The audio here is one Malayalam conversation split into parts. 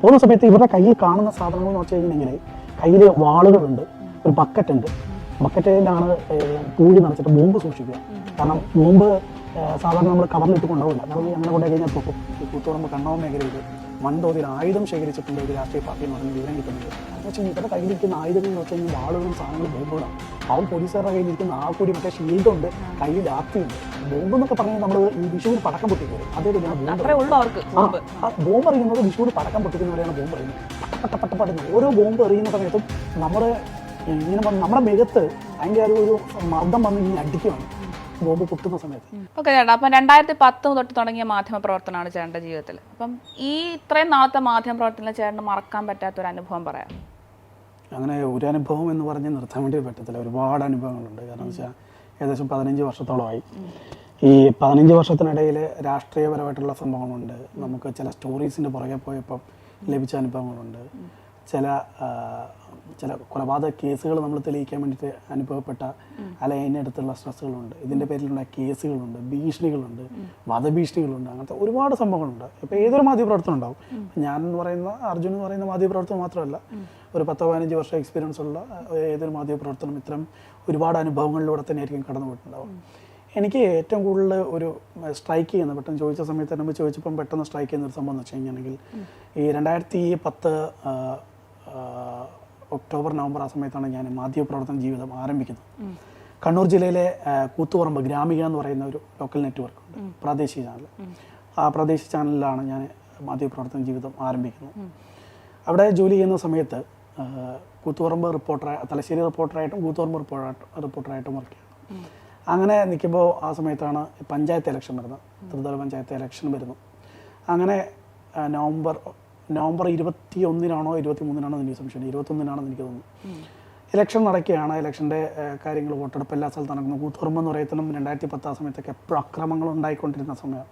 പോകുന്ന സമയത്ത് ഇവരുടെ കയ്യിൽ കാണുന്ന സാധനങ്ങൾ എന്ന് വെച്ച് കഴിഞ്ഞിട്ടുണ്ടെങ്കിൽ കയ്യിൽ വാളുകളുണ്ട് ഒരു ബക്കറ്റ് ഉണ്ട് ബക്കറ്റിലാണ് പൂഴി നിറച്ചിട്ട് ബോംബ് സൂക്ഷിക്കുക. കാരണം ബോംബ് സാധാരണ നമ്മൾ കവറിലിട്ട് കൊണ്ടുപോകില്ല. അങ്ങനെ കൊണ്ടുപോയി കഴിഞ്ഞാൽ പോകും ഈ കൂത്തുപറമ്പ് കണ്ണവ മേഖലയിൽ വൻതോതിൽ ആയുധം ശേഖരിച്ചിട്ടുണ്ട് ഒരു രാഷ്ട്രീയ പാർട്ടി എന്ന് പറഞ്ഞ് വിവരം കിട്ടുന്നുണ്ട്. എന്ന് വെച്ചാൽ ഇവരുടെ കയ്യിലിരിക്കുന്ന ആയുധങ്ങൾ എന്ന് വെച്ച് കഴിഞ്ഞാൽ വാളുകളും സാധനങ്ങളും ബോംബുകളാണ് അവൻ പോലീസുകാരുടെ കയ്യിലിരിക്കുന്ന ആ കൂടി മറ്റേ ഷീൽഡുണ്ട് കയ്യിൽ ലാത്തിയുണ്ട് ബോംബ് എന്നൊക്കെ പറഞ്ഞാൽ നമ്മൾ ഈ വിഷുവിൽ പടക്കം പൊട്ടിക്കും. അതേ ബോംബ് അറിയുന്നത് വിഷുവിൽ പടക്കം പൊട്ടിക്കുന്നവരെയാണ് ബോംബ് അറിയുന്നത് പട്ട പട്ട ഓരോ ബോംബ് എറിയുന്ന സമയത്തും നമ്മുടെ ഇങ്ങനെ നമ്മുടെ മികത്ത് അതിന്റെ ഒരു ഒരു മർദ്ദം വന്ന് ഇങ്ങനെ അടിക്കുകയാണ് ബോംബ് പൊട്ടുന്ന സമയത്ത്. ഓക്കെ ചേട്ടാ അപ്പം രണ്ടായിരത്തി പത്ത് തൊട്ട് തുടങ്ങിയ മാധ്യമ പ്രവർത്തനമാണ് ചേട്ടന്റെ ജീവിതത്തിൽ. അപ്പം ഈ ഇത്രയും നാളത്തെ മാധ്യമ പ്രവർത്തനം ചേട്ടന് മറക്കാൻ പറ്റാത്ത ഒരു അനുഭവം പറയാം അങ്ങനെ ഒരു അനുഭവം എന്ന് പറഞ്ഞ് നിർത്താൻ വേണ്ടി പറ്റത്തില്ല. ഒരുപാട് അനുഭവങ്ങളുണ്ട്. കാരണം വെച്ചാൽ ഏകദേശം പതിനഞ്ച് വർഷത്തോളമായി. ഈ പതിനഞ്ച് വർഷത്തിനിടയിൽ രാഷ്ട്രീയപരമായിട്ടുള്ള സംഭവങ്ങളുണ്ട്. നമുക്ക് ചില സ്റ്റോറീസിന്റെ പുറകെ പോയപ്പം ലഭിച്ച അനുഭവങ്ങളുണ്ട്. ചില ചില കൊലപാതക കേസുകൾ നമ്മൾ തെളിയിക്കാൻ വേണ്ടിയിട്ട് അനുഭവപ്പെട്ട അല്ല അതിനടുത്തുള്ള സ്ട്രെസ്സുകളുണ്ട്. ഇതിന്റെ പേരിലുള്ള കേസുകളുണ്ട് ഭീഷണികളുണ്ട് വധഭീഷണികളുണ്ട് അങ്ങനത്തെ ഒരുപാട് സംഭവങ്ങളുണ്ട്. ഇപ്പോൾ ഏതൊരു മാധ്യമപ്രവർത്തനം ഉണ്ടാവും? ഞാൻ എന്ന് പറയുന്ന അർജുൻ എന്ന് പറയുന്ന മാധ്യമപ്രവർത്തനം മാത്രമല്ല. ഒരു പത്തോ പതിനഞ്ച് വർഷം എക്സ്പീരിയൻസ് ഉള്ള ഏതൊരു മാധ്യമപ്രവർത്തനം ഇത്തരം ഒരുപാട് അനുഭവങ്ങളിലൂടെ തന്നെ ആയിരിക്കും കടന്നു പോയിട്ടുണ്ടാവും എനിക്ക് ഏറ്റവും കൂടുതൽ ഒരു സ്ട്രൈക്ക് ചെയ്യുന്ന പെട്ടെന്ന് ചോദിച്ച സമയത്ത് തന്നെ ചോദിച്ചപ്പം പെട്ടെന്ന് സ്ട്രൈക്ക് ചെയ്യുന്ന ഒരു സംഭവം എന്ന് വെച്ച് കഴിഞ്ഞാണെങ്കിൽ ഈ രണ്ടായിരത്തി പത്ത് ഒക്ടോബർ നവംബർ ആ സമയത്താണ് ഞാൻ മാധ്യമപ്രവർത്തന ജീവിതം ആരംഭിക്കുന്നത്. കണ്ണൂർ ജില്ലയിലെ കൂത്തുപറമ്പ് ഗ്രാമിക എന്ന് പറയുന്ന ഒരു ലോക്കൽ നെറ്റ്വർക്ക് ഉണ്ട്. പ്രാദേശിക ചാനൽ ആ പ്രാദേശിക ചാനലിലാണ് ഞാൻ മാധ്യമപ്രവർത്തന ജീവിതം ആരംഭിക്കുന്നത്. അവിടെ ജോലി ചെയ്യുന്ന സമയത്ത് കൂത്തുപറമ്പ് റിപ്പോർട്ടറായി തലശ്ശേരി റിപ്പോർട്ടറായിട്ടും കൂത്തുപറമ്പ് റിപ്പോർട്ടറായിട്ടും റിപ്പോർട്ടറായിട്ടും വർക്ക് ചെയ്യുന്നു. അങ്ങനെ നിൽക്കുമ്പോൾ ആ സമയത്താണ് പഞ്ചായത്ത് ഇലക്ഷൻ വരുന്നത്. ത്രിതല പഞ്ചായത്ത് ഇലക്ഷൻ വരുന്നു. അങ്ങനെ നവംബർ നവംബർ ഇരുപത്തി ഒന്നിനാണോ ഇരുപത്തി മൂന്നിനാണോ എനിക്ക് സംശയം ഇരുപത്തൊന്നിനാണെന്ന് എനിക്ക് തോന്നുന്നു. ഇലക്ഷൻ നടക്കുകയാണ്. ഇലക്ഷന്റെ കാര്യങ്ങൾ വോട്ടെടുപ്പ് എല്ലാ സ്ഥലത്തും നടക്കുന്നു. കൂത്തുറുമ്പ് എന്ന് പറയത്തിലും രണ്ടായിരത്തി പത്ത് ആ സമയത്തൊക്കെ എപ്പോഴും അക്രമങ്ങൾ ഉണ്ടായിക്കൊണ്ടിരുന്ന സമയം.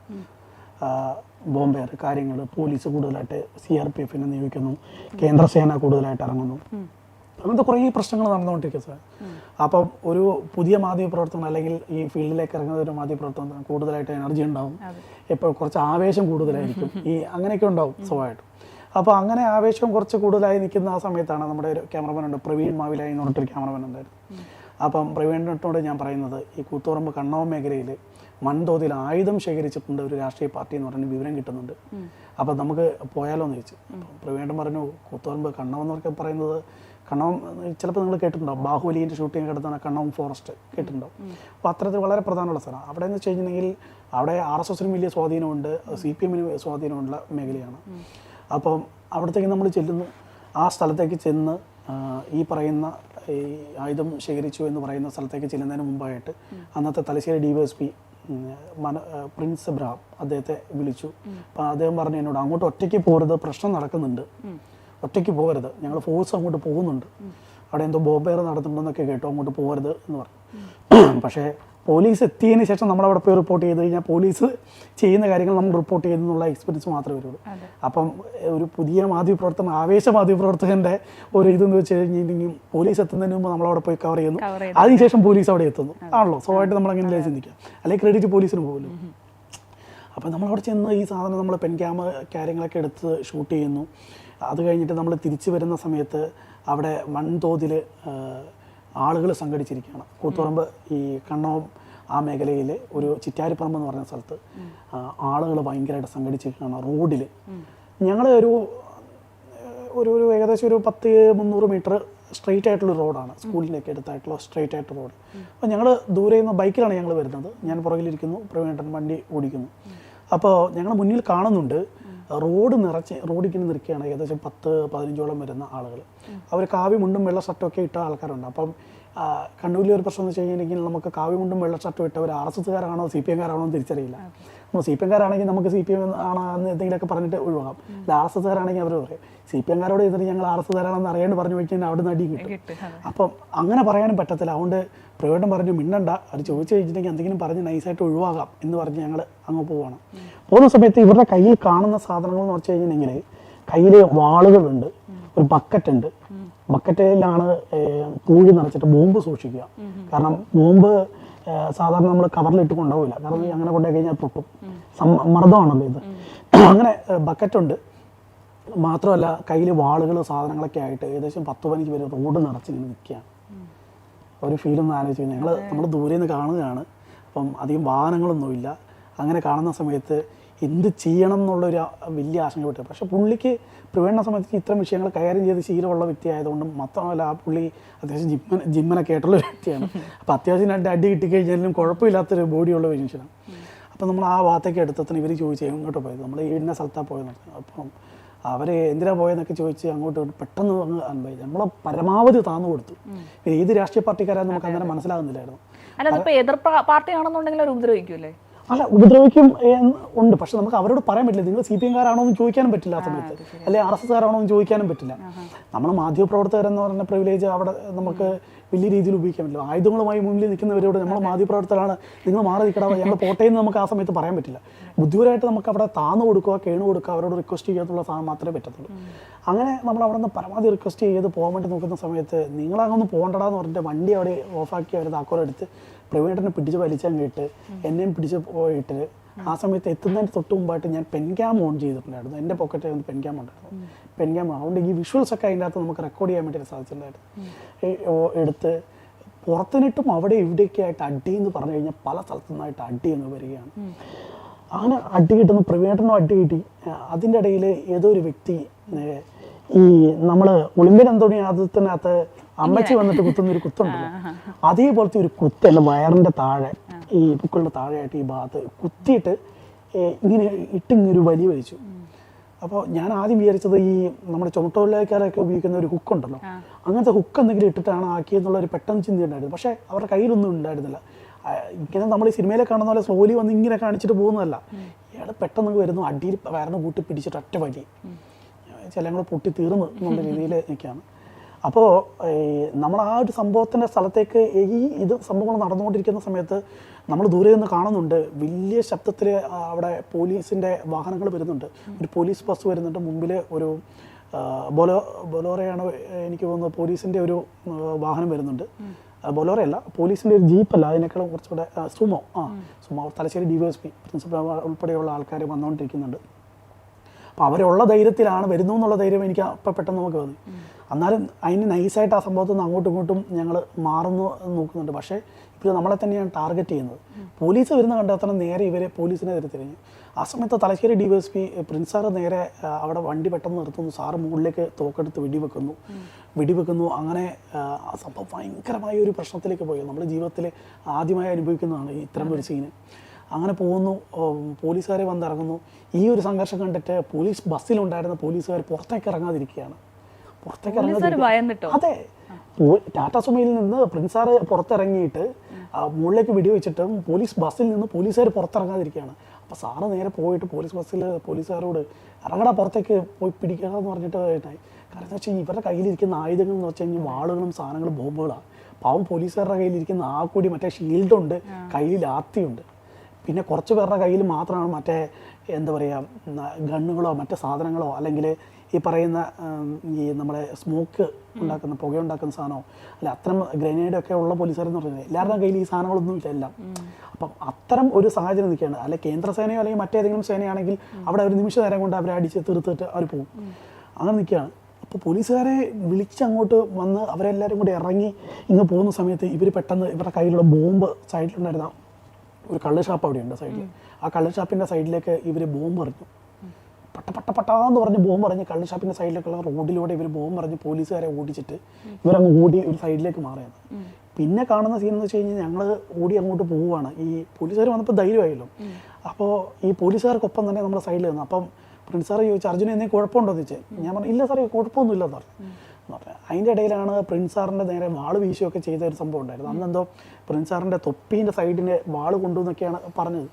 ബോംബെയർ കാര്യങ്ങൾ പോലീസ് കൂടുതലായിട്ട് സി ആർ പി എഫിനെ നിയോഗിക്കുന്നു. കേന്ദ്രസേന കൂടുതലായിട്ട് ഇറങ്ങുന്നു. അങ്ങനത്തെ കുറേ പ്രശ്നങ്ങൾ നടന്നുകൊണ്ടിരിക്കുക സാർ. അപ്പോൾ ഒരു പുതിയ മാധ്യമപ്രവർത്തനം അല്ലെങ്കിൽ ഈ ഫീൽഡിലേക്ക് ഇറങ്ങുന്ന ഒരു മാധ്യമപ്രവർത്തനം കൂടുതലായിട്ട് എനർജി ഉണ്ടാവും. ഇപ്പോൾ കുറച്ച് ആവേശം കൂടുതലായിരിക്കും. ഈ അങ്ങനെയൊക്കെ ഉണ്ടാവും സ്വാഭാവികമായിട്ടും. അപ്പോൾ അങ്ങനെ ആവേശം കുറച്ച് കൂടുതലായി നിൽക്കുന്ന ആ സമയത്താണ് നമ്മുടെ ഒരു ക്യാമറമാൻ ഉണ്ട്. പ്രവീൺ മാവിലായി എന്ന് പറഞ്ഞിട്ടൊരു ക്യാമറമാൻ ഉണ്ടായിരുന്നു. അപ്പം പ്രവീണിനോട് ഞാൻ പറയുന്നത് ഈ കൂത്തുപറമ്പ് കണ്ണവ മേഖലയിൽ വൻതോതിൽ ആയുധം ശേഖരിച്ചിട്ടുണ്ട് ഒരു രാഷ്ട്രീയ പാർട്ടി എന്ന് പറഞ്ഞ് വിവരം കിട്ടുന്നുണ്ട്. അപ്പം നമുക്ക് പോയാലോ എന്ന് ചോദിച്ചു. പ്രവീണൻ പറഞ്ഞു കൂത്തുപറമ്പ് കണ്ണവം എന്നൊക്കെ പറയുന്നത് കണ്ണവം ചിലപ്പോൾ നിങ്ങൾ കേട്ടിട്ടുണ്ടോ? ബാഹുബലിന്റെ ഷൂട്ടിംഗ് കിടത്തുന്ന കണ്ണവം ഫോറസ്റ്റ് കേട്ടിട്ടുണ്ടോ? അപ്പോൾ അത്തരത്തിൽ വളരെ പ്രധാനമുള്ള സ്ഥലം. അവിടെ എന്ന് വെച്ച് കഴിഞ്ഞിട്ടുണ്ടെങ്കിൽ അവിടെ ആർ എസ് എസിനും വലിയ സ്വാധീനമുണ്ട്. സി പി എമ്മിനും സ്വാധീനമുള്ള മേഖലയാണ്. അപ്പം അവിടത്തേക്ക് നമ്മൾ ചെല്ലുന്നു. ആ സ്ഥലത്തേക്ക് ചെന്ന് ഈ പറയുന്ന ഈ ആയുധം ശേഖരിച്ചു എന്ന് പറയുന്ന സ്ഥലത്തേക്ക് ചെല്ലുന്നതിന് മുമ്പായിട്ട് അന്നത്തെ Thalassery D Y S P മന പ്രിൻസ് എബ്രഹാം അദ്ദേഹത്തെ വിളിച്ചു. അപ്പം അദ്ദേഹം പറഞ്ഞു എന്നോട് അങ്ങോട്ട് ഒറ്റയ്ക്ക് പോകരുത് പ്രശ്നം നടക്കുന്നുണ്ട്. ഒറ്റയ്ക്ക് പോകരുത്. ഞങ്ങൾ ഫോഴ്സ് അങ്ങോട്ട് പോകുന്നുണ്ട്. അവിടെ എന്തോ ബോംബേർ നടത്തുന്നുണ്ടെന്നൊക്കെ കേട്ടു അങ്ങോട്ട് പോകരുത് എന്ന് പറഞ്ഞു. പക്ഷേ പോലീസ് എത്തിയതിന് ശേഷം നമ്മൾ അവിടെ പോയി റിപ്പോർട്ട് ചെയ്ത് കഴിഞ്ഞാൽ പോലീസ് ചെയ്യുന്ന കാര്യങ്ങൾ നമ്മൾ റിപ്പോർട്ട് ചെയ്യുന്നുള്ള എക്സ്പീരിയൻസ് മാത്രമേ വരുള്ളൂ. അപ്പം ഒരു പുതിയ മാധ്യമപ്രവർത്തനം ആവേശ മാധ്യമപ്രവർത്തകന്റെ ഒരു ഇതെന്ന് വെച്ച് കഴിഞ്ഞിട്ടുണ്ടെങ്കിൽ പോലീസ് എത്തുന്നതിന് മുമ്പ് നമ്മൾ അവിടെ പോയി കവർ ചെയ്യുന്നു. അതിനുശേഷം പോലീസ് അവിടെ എത്തുന്നു. ആണല്ലോ? സ്വാഭാവികമായിട്ട് നമ്മൾ അങ്ങനെ ചിന്തിക്കുക അല്ലെങ്കിൽ ക്രെഡിറ്റ് പോലീസിന് പോകുമല്ലോ നമ്മൾ നമ്മളവിടെ ചെന്ന് ഈ സാധനം നമ്മൾ പെൻ ക്യാമ കാര്യങ്ങളൊക്കെ എടുത്ത് ഷൂട്ട് ചെയ്യുന്നു. അത് കഴിഞ്ഞിട്ട് നമ്മൾ തിരിച്ചു വരുന്ന സമയത്ത് അവിടെ വൻതോതിൽ ആളുകൾ സംഘടിച്ചിരിക്കുകയാണ്. കൂത്തുപറമ്പ് ഈ കണ്ണോം ആ മേഖലയിൽ ഒരു ചിറ്റാരിപ്പറമ്പ് എന്ന് പറയുന്ന സ്ഥലത്ത് ആളുകൾ ഭയങ്കരമായിട്ട് സംഘടിച്ചിരിക്കുകയാണ് റോഡിൽ ഞങ്ങൾ ഒരു ഒരു ഒരു ഏകദേശം ഒരു പത്ത് മുന്നൂറ് മീറ്റർ സ്ട്രെയിറ്റ് ആയിട്ടുള്ള റോഡാണ്. സ്കൂളിലേക്ക് അടുത്തായിട്ടുള്ള സ്ട്രെയിറ്റ് ആയിട്ടുള്ള റോഡ്. അപ്പോൾ ഞങ്ങൾ ദൂരെ നിന്ന് ബൈക്കിലാണ് ഞങ്ങൾ വരുന്നത്. ഞാൻ പുറകിലിരിക്കുന്നു പ്രവീണേട്ടൻ വണ്ടി ഓടിക്കുന്നു. അപ്പോൾ ഞങ്ങൾ മുന്നിൽ കാണുന്നുണ്ട്. റോഡ് നിറച്ച് റോഡിങ്ങനെ നിൽക്കുകയാണ്. ഏകദേശം പത്ത് പതിനഞ്ചോളം വരുന്ന ആളുകൾ അവർ കാവി മുണ്ടും വെള്ള ഷർട്ടൊക്കെ ഇട്ട ആൾക്കാരുണ്ട്. അപ്പം കണ്ണൂരിലെ ഒരു പ്രശ്നം എന്ന് വെച്ച് കഴിഞ്ഞിട്ടുണ്ടെങ്കിൽ നമുക്ക് കാവി മുണ്ടും വെള്ള ഷർട്ടും ഇട്ടവർ ആർ എസ് എസ്സുകാരാണോ സി പി എംകാരാണോ തിരിച്ചറിയില്ല. സി പി എംകാരാണെങ്കിൽ നമുക്ക് സി പി എം ആണ് എന്തെങ്കിലുമൊക്കെ പറഞ്ഞിട്ട് ഒഴിവാക്കാം. അല്ല ആർ എസ് എസ്സുകാരാണെങ്കിൽ അവർ പറയും സി പി എംകാരോട് ഇതിന് ഞങ്ങൾ ആർ എസ് എസ്സുകാരാണെന്ന് അറിയാണ്ട് പറഞ്ഞു വെച്ചാൽ അവിടെ നിന്ന് അടി കിട്ടും അപ്പം അങ്ങനെ പറയാനും പറ്റത്തില്ല. അതുകൊണ്ട് പ്രൈവറ്റും പറഞ്ഞു മിണ്ടണ്ട. അത് ചോദിച്ചു കഴിഞ്ഞിട്ടുണ്ടെങ്കിൽ എന്തെങ്കിലും പറഞ്ഞ് നൈസായിട്ട് ഒഴിവാകാം എന്ന് പറഞ്ഞ് ഞങ്ങൾ അങ്ങ് പോവാണ്. പോകുന്ന സമയത്ത് ഇവരുടെ കയ്യിൽ കാണുന്ന സാധനങ്ങൾ എന്ന് വെച്ച് കഴിഞ്ഞിട്ടുണ്ടെങ്കിൽ കയ്യിൽ വാളുകളുണ്ട് ഒരു ബക്കറ്റ് ഉണ്ട് ബക്കറ്റിലാണ് കൂഴി നിറച്ചിട്ട് ബോംബ് സൂക്ഷിക്കുക. കാരണം ബോംബ് സാധാരണ നമ്മൾ കവറിലിട്ട് കൊണ്ടുപോകില്ല. കാരണം അങ്ങനെ കൊണ്ടുപോയി കഴിഞ്ഞാൽ പൊട്ടും. മർദ്ദമാണല്ലോ ഇത്. അങ്ങനെ ബക്കറ്റുണ്ട് മാത്രമല്ല കയ്യിൽ വാളുകൾ സാധനങ്ങളൊക്കെ ആയിട്ട് ഏകദേശം പത്ത് പതിനഞ്ച് പേര് റോഡ് നിറച്ചിങ്ങനെ നിൽക്കുകയാണ്. ഒരു ഫീലൊന്നും ആലോചിച്ച് ഞങ്ങൾ നമ്മൾ ദൂരെ നിന്ന് കാണുകയാണ് അപ്പം അധികം വാഹനങ്ങളൊന്നുമില്ല. അങ്ങനെ കാണുന്ന സമയത്ത് എന്ത് ചെയ്യണം എന്നുള്ളൊരു വലിയ ആശങ്കപ്പെട്ടു പക്ഷെ പുള്ളിക്ക് പ്രവീണിനെ സമയത്ത് ഇത്തരം വിഷയങ്ങൾ കൈകാര്യം ചെയ്ത് ശീലമുള്ള വ്യക്തി ആയതുകൊണ്ട് മാത്രമല്ല ആ പുള്ളി അത്യാവശ്യം ജിമ്മൻ ജിമ്മനൊക്കെ ആയിട്ടുള്ള ഒരു വ്യക്തിയാണ്. അപ്പോൾ അത്യാവശ്യം രണ്ട് അടി കിട്ടിക്കഴിഞ്ഞാലും കുഴപ്പമില്ലാത്തൊരു ബോഡിയുള്ള ഒരു മനുഷ്യനാണ്. അപ്പം നമ്മൾ ആ ഭാഗത്തേക്ക് എടുത്തത്തിന് ഇവർ ചോദിച്ചു എങ്ങോട്ട് പോയത്? നമ്മൾ ഇന്ന സ്ഥലത്താണ് പോയെന്ന് അപ്പം അവർ എന്തിനാ പോയെന്നൊക്കെ ചോദിച്ച് അങ്ങോട്ട് പെട്ടെന്ന് അങ്ങ് നമ്മൾ പരമാവധി താന്നു കൊടുത്തു. ഏത് രാഷ്ട്രീയ പാർട്ടിക്കാരാന്ന് നമുക്ക് അങ്ങനെ മനസ്സിലാകുന്നില്ലായിരുന്നു. അല്ല എതിർ പാർട്ടിയാണെന്നുണ്ടെങ്കിൽ അവർ ഉപദ്രവിക്കൂലേ അല്ല ഉപദ്രവിക്കും ഉണ്ട്. പക്ഷെ നമുക്ക് അവരോട് പറയാൻ പറ്റില്ല. നിങ്ങൾ സി പി എംകാരാണോ എന്ന് ചോദിക്കാനും പറ്റില്ല ആ സമയത്ത്. അല്ലെങ്കിൽ ആർ എസ് എസ്കാരാണോ എന്ന് ചോദിക്കാനും പറ്റില്ല. നമ്മൾ മാധ്യമപ്രവർത്തകരെന്ന് പറഞ്ഞ പ്രിവിലേജ് അവിടെ നമുക്ക് വലിയ രീതിയിൽ ഉപയോഗിക്കാൻ പറ്റില്ല. ആയുധങ്ങളുമായി മുന്നിൽ നിൽക്കുന്നവരോട് നമ്മൾ മാധ്യമപ്രവർത്തകരാണ്. നിങ്ങൾ മാറി നിൽക്കടാ ഞങ്ങൾ പോട്ടയെന്ന് നമുക്ക് ആ സമയത്ത് പറയാൻ പറ്റില്ല. ബുദ്ധിപരമായിട്ട് നമുക്ക് അവിടെ താന്നു കൊടുക്കുക കേണു കൊടുക്കുക അവരോട് റിക്വസ്റ്റ് ചെയ്യാത്തുള്ള സാധനം മാത്രമേ പറ്റത്തുള്ളൂ. അങ്ങനെ നമ്മൾ അവിടെ നിന്ന് പരമാവധി റിക്വസ്റ്റ് ചെയ്ത് പോകാൻ വേണ്ടി നോക്കുന്ന സമയത്ത് നിങ്ങളങ്ങൊന്ന് പോകണ്ടടാന്ന് പറഞ്ഞിട്ട് വണ്ടി അവിടെ ഓഫാക്കി അവർ താക്കോലെടുത്ത് പ്രവീണനെ പിടിച്ച് വലിച്ചാൽ ഇട്ട് എന്നെയും പിടിച്ച് പോയിട്ട് ആ സമയത്ത് എത്തുന്നതിന് തൊട്ട് മുമ്പായിട്ട് ഞാൻ പെൻ ക്യാം ഓൺ ചെയ്തിട്ടുണ്ടായിരുന്നു. എന്റെ പോക്കറ്റിൽ ഒന്ന് പെൻക്യാം ഉണ്ടായിരുന്നു. പെൻ ക്യാം അതുകൊണ്ട് ഈ വിഷ്വൽസ് ഒക്കെ അതിന്റെ അകത്ത് നമുക്ക് റെക്കോർഡ് ചെയ്യാൻ വേണ്ടി സാധിച്ചിട്ടുണ്ടായിരുന്നു. എടുത്ത് പുറത്തിനിട്ടും അവിടെ ഇവിടെയൊക്കെ ആയിട്ട് അടി എന്ന് പറഞ്ഞു കഴിഞ്ഞാൽ പല സ്ഥലത്തു നിന്നായിട്ട് അടി എന്ന് വരികയാണ്. അങ്ങനെ അടി കിട്ടുന്ന. പ്രവീണനും അടി കിട്ടി. അതിന്റെ ഇടയിൽ ഏതോ ഒരു വ്യക്തി ഈ നമ്മൾ ഒളിമ്പ്യൻ അന്തോണി ആദത്തിനകത്ത് അമ്മച്ചി വന്നിട്ട് കുത്തുന്ന ഒരു കുത്തുണ്ടല്ലോ. അതേപോലത്തെ ഒരു കുത്ത് എന്റെ വയറിന്റെ താഴെ ഈ പുക്കളുടെ താഴെയായിട്ട് ഈ ഭാഗത്ത് കുത്തിയിട്ട് ഇങ്ങനെ ഇട്ടിങ്ങൊരു വലി വലിച്ചു. അപ്പോൾ ഞാൻ ആദ്യം വിചാരിച്ചത് ഈ നമ്മുടെ ചുമട്ടൊഴിലാളിക്കാരൊക്കെ ഉപയോഗിക്കുന്ന ഒരു ഹുക്ക് ഉണ്ടല്ലോ അങ്ങനത്തെ ഹുക്ക് എന്തെങ്കിലും ഇട്ടിട്ടാണ് ആക്കിയെന്നുള്ള ഒരു പെട്ടെന്ന് ചിന്ത ഉണ്ടായിരുന്നു പക്ഷേ അവരുടെ കയ്യിലൊന്നും ഉണ്ടായിരുന്നില്ല. ഇങ്ങനെ നമ്മൾ ഈ സിനിമയിലെ കാണുന്ന പോലെ സ്ലോലി വന്ന് ഇങ്ങനെ കാണിച്ചിട്ട് പോകുന്നതല്ല. ഇയാൾ പെട്ടെന്ന് വരുന്നു അടിയിൽ വയറിന് കൂട്ടി പിടിച്ചിട്ട് ഒറ്റ വലി. ചിലങ്ങൾ പൊട്ടി തീർന്നു എന്നുള്ള രീതിയിൽ നിൽക്കുകയാണ്. അപ്പോൾ നമ്മൾ ആ ഒരു സംഭവത്തിന്റെ സ്ഥലത്തേക്ക് ഈ ഇത് സംഭവങ്ങൾ നടന്നുകൊണ്ടിരിക്കുന്ന സമയത്ത് നമ്മൾ ദൂരെ നിന്ന് കാണുന്നുണ്ട്. വലിയ ശബ്ദത്തിൽ അവിടെ പോലീസിന്റെ വാഹനങ്ങൾ വരുന്നുണ്ട്. ഒരു പോലീസ് ബസ് വരുന്നുണ്ട്. മുമ്പിൽ ഒരു ബൊലോ ബൊലോറയാണ് എനിക്ക് തോന്നുന്നത് പോലീസിന്റെ ഒരു വാഹനം വരുന്നുണ്ട്. ബൊലോറയല്ല പോലീസിന്റെ ഒരു ജീപ്പല്ല അതിനേക്കാളും കുറച്ചുകൂടെ സുമോ ആ Sumo Thalassery D Y S P principal ഉൾപ്പെടെയുള്ള ആൾക്കാർ വന്നുകൊണ്ടിരിക്കുന്നുണ്ട്. അപ്പോൾ അവരുള്ള ധൈര്യത്തിലാണ് വരുന്നു എന്നുള്ള ധൈര്യം എനിക്ക് അപ്പം പെട്ടെന്ന് നമുക്ക് വന്നു. എന്നാലും അതിന് നൈസായിട്ട് ആ സംഭവത്തിൽ നിന്ന് അങ്ങോട്ടും ഇങ്ങോട്ടും ഞങ്ങൾ മാറുന്നു നോക്കുന്നുണ്ട്. പക്ഷേ ഇപ്പോൾ നമ്മളെ തന്നെയാണ് ടാർഗറ്റ് ചെയ്യുന്നത്. പോലീസ് വരുന്ന കണ്ടെത്തണം നേരെ ഇവരെ പോലീസിനെ തിരിഞ്ഞു. ആ സമയത്ത് Thalassery D S P Prince sir നേരെ അവിടെ വണ്ടി പെട്ടെന്ന് നിർത്തുന്നു. സാറ് മുകളിലേക്ക് തോക്കെടുത്ത് വെടിവെക്കുന്നു. വെടിവെക്കുന്നു. അങ്ങനെ സംഭവം ഭയങ്കരമായ ഒരു പ്രശ്നത്തിലേക്ക് പോയി. നമ്മുടെ ജീവിതത്തിൽ ആദ്യമായി അനുഭവിക്കുന്നതാണ് ഇത്തരം ഒരു സീന് അങ്ങനെ പോകുന്നു. പോലീസുകാരെ വന്നിറങ്ങുന്നു. ഈ ഒരു സംഘർഷം കണ്ടിട്ട് പോലീസ് ബസ്സിലുണ്ടായിരുന്ന പോലീസുകാർ പുറത്തേക്ക് ഇറങ്ങാതിരിക്കുകയാണ്. പുറത്തേക്ക് അതെ. ടാറ്റ സുമയിൽ നിന്ന് പ്രിൻസാറ് പുറത്തിറങ്ങിയിട്ട് മുകളിലേക്ക് വീഡിയോ വെടിവെച്ചിട്ടും പോലീസ് ബസ്സിൽ നിന്ന് പോലീസുകാർ പുറത്തിറങ്ങാതിരിക്കുകയാണ്. അപ്പോൾ സാറ് നേരെ പോയിട്ട് പോലീസ് ബസ്സിൽ പോലീസുകാരോട് ഇറങ്ങടാ പുറത്തേക്ക് പോയി പിടിക്കുക എന്ന് പറഞ്ഞിട്ട്. കാരണം എന്താ വെച്ചാൽ ഇവരുടെ കയ്യിലിരിക്കുന്ന ആയുധങ്ങൾ എന്ന് വെച്ച് കഴിഞ്ഞാൽ വാളുകളും സാധനങ്ങളും ബോംബുകളാണ് പാവം പോലീസുകാരുടെ കയ്യിലിരിക്കുന്ന ആ കൂടി മറ്റേ ഷീൽഡുണ്ട് കയ്യിൽ ആത്തിയുണ്ട് പിന്നെ കുറച്ച് പേരുടെ കയ്യിൽ മാത്രമാണ് മറ്റേ എന്താ പറയുക ഗണ്ണുകളോ മറ്റേ സാധനങ്ങളോ അല്ലെങ്കിൽ ഈ പറയുന്ന ഈ നമ്മുടെ സ്മോക്ക് ഉണ്ടാക്കുന്ന പുക ഉണ്ടാക്കുന്ന സാധനമോ അല്ല അത്തരം ഗ്രനേഡൊക്കെ ഉള്ള പോലീസുകാരെന്ന് പറയുന്നത് എല്ലാവരുടെയും കയ്യിൽ ഈ സാധനങ്ങളൊന്നും ഇല്ല എല്ലാം. അപ്പം അത്തരം ഒരു സാഹചര്യം നിൽക്കുകയാണ്. അല്ലെ കേന്ദ്ര സേനയോ അല്ലെങ്കിൽ മറ്റേതെങ്കിലും സേനയാണെങ്കിൽ അവിടെ ഒരു നിമിഷ നേരം കൊണ്ട് അവരെ അടിച്ച് തീർത്തിട്ട് അവർ പോകും. അങ്ങനെ നിൽക്കുകയാണ്. അപ്പോൾ പോലീസുകാരെ വിളിച്ചങ്ങോട്ട് വന്ന് അവരെല്ലാവരും കൂടി ഇറങ്ങി ഇങ്ങ് പോകുന്ന സമയത്ത് ഇവർ പെട്ടെന്ന് ഇവരുടെ കയ്യിലുള്ള ബോംബ് സൈഡിലുണ്ടായിരുന്ന ഒരു കള്ള് ഷാപ്പ് അവിടെയുണ്ട് സൈഡിൽ ആ കള്ള് ഷാപ്പിന്റെ സൈഡിലേക്ക് ഇവർ ബോംബ് എറിഞ്ഞു. പട്ട പട്ട പട്ടാന്ന് പറഞ്ഞ് ബോംബ് പറഞ്ഞ് കള്ള് ഷാപ്പിന്റെ സൈഡിലേക്കുള്ള റോഡിലൂടെ ഇവർ ബോംബ് പറഞ്ഞ് പോലീസുകാരെ ഓടിച്ചിട്ട് ഇവരങ്ങ് ഓടി ഒരു സൈഡിലേക്ക് മാറിയത്. പിന്നെ കാണുന്ന സീൻ എന്ന് വെച്ച് കഴിഞ്ഞാൽ ഞങ്ങൾ ഓടി അങ്ങോട്ട് പോവുകയാണ് ഈ പോലീസുകാർ വന്നപ്പോൾ ധൈര്യമായല്ലോ. അപ്പോൾ ഈ പോലീസുകാർക്കൊപ്പം തന്നെ നമ്മുടെ സൈഡിൽ നിന്ന് അപ്പം പ്രിൻസ് സാറ് ചോദിച്ചു അർജുന എന്തെങ്കിലും കുഴപ്പമുണ്ടോ? എന്ന് വെച്ചാൽ ഞാൻ പറഞ്ഞു ഇല്ല സാറേ കുഴപ്പമൊന്നുമില്ല എന്ന് പറഞ്ഞു. അതിന്റെ ഇടയിലാണ് പ്രിൻസ് സാറിന്റെ നേരെ വാൾ വീശുകയൊക്കെ ചെയ്ത ഒരു സംഭവം ഉണ്ടായിരുന്നു. അന്നെന്തോ പ്രിൻസ് സാറിന്റെ തൊപ്പീന്റെ സൈഡിന് വാൾ കൊണ്ടുവന്നൊക്കെയാണ് പറഞ്ഞത്.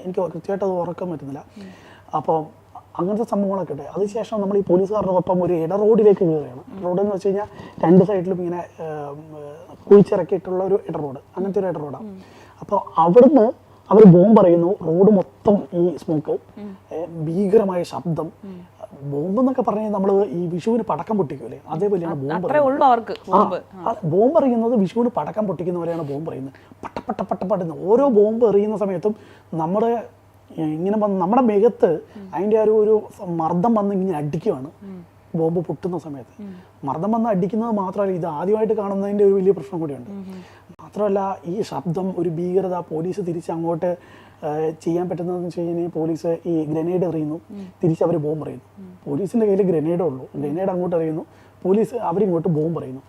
എനിക്ക് കൃത്യമായിട്ട് അത് ഉറക്കാൻ പറ്റുന്നില്ല അപ്പോൾ അങ്ങനത്തെ സംഭവങ്ങളൊക്കെ ഉണ്ട്. അതിനുശേഷം നമ്മൾ ഈ പോലീസുകാരുടെ ഒപ്പം ഒരു ഇട റോഡിലേക്ക് കയറുകയാണ്. റോഡ് എന്ന് വെച്ച് കഴിഞ്ഞാൽ രണ്ട് സൈഡിലും ഇങ്ങനെ കുഴിച്ചിറക്കിയിട്ടുള്ള ഒരു ഇട റോഡ്. അങ്ങനത്തെ ഒരു ഇട റോഡാണ്. അപ്പോൾ അവിടുന്ന് അവർ ബോംബ് പറയുന്നു. റോഡ് മൊത്തം ഈ സ്മോക്ക് ഭീകരമായ ശബ്ദം. ബോംബ് എന്നൊക്കെ പറഞ്ഞാൽ നമ്മൾ ഈ വിഷുവിന് പടക്കം പൊട്ടിക്കൂലേ? അതേപോലെയാണ് ബോംബ് ബോംബ്. എറിയുന്നത് വിഷുവിന് പടക്കം പൊട്ടിക്കുന്ന പോലെയാണ് ബോംബ് പറയുന്നത്. പട്ട പട്ട പട്ട പട്ടുന്ന ഓരോ ബോംബ് എറിയുന്ന സമയത്തും നമ്മുടെ ഇങ്ങനെ വന്ന് നമ്മുടെ മികത്ത് അതിന്റെ ഒരു ഒരു മർദ്ദം വന്ന് ഇങ്ങനെ അടിക്കുവാണ്. ബോംബ് പൊട്ടുന്ന സമയത്ത്. മർദ്ദം വന്ന് അടിക്കുന്നത് മാത്രമല്ല ഇത് ആദ്യമായിട്ട് കാണുന്നതിന്റെ ഒരു വലിയ പ്രശ്നം കൂടിയുണ്ട്. മാത്രമല്ല ഈ ശബ്ദം ഒരു ഭീകരത പോലീസ് തിരിച്ച് അങ്ങോട്ട് ചെയ്യാൻ പറ്റുന്നതെന്ന് വെച്ച് കഴിഞ്ഞാൽ പോലീസ് ഈ ഗ്രനേഡ് എറിയുന്നു. തിരിച്ച് അവർ ബോംബ് എറിയുന്നു. പോലീസിന്റെ കയ്യിൽ ഗ്രനേഡേ ഉള്ളൂ. ഗ്രനേഡ് അങ്ങോട്ട് എറിയുന്നു. പോലീസ് അവരിങ്ങോട്ട് ബോംബ് എറിയുന്നു.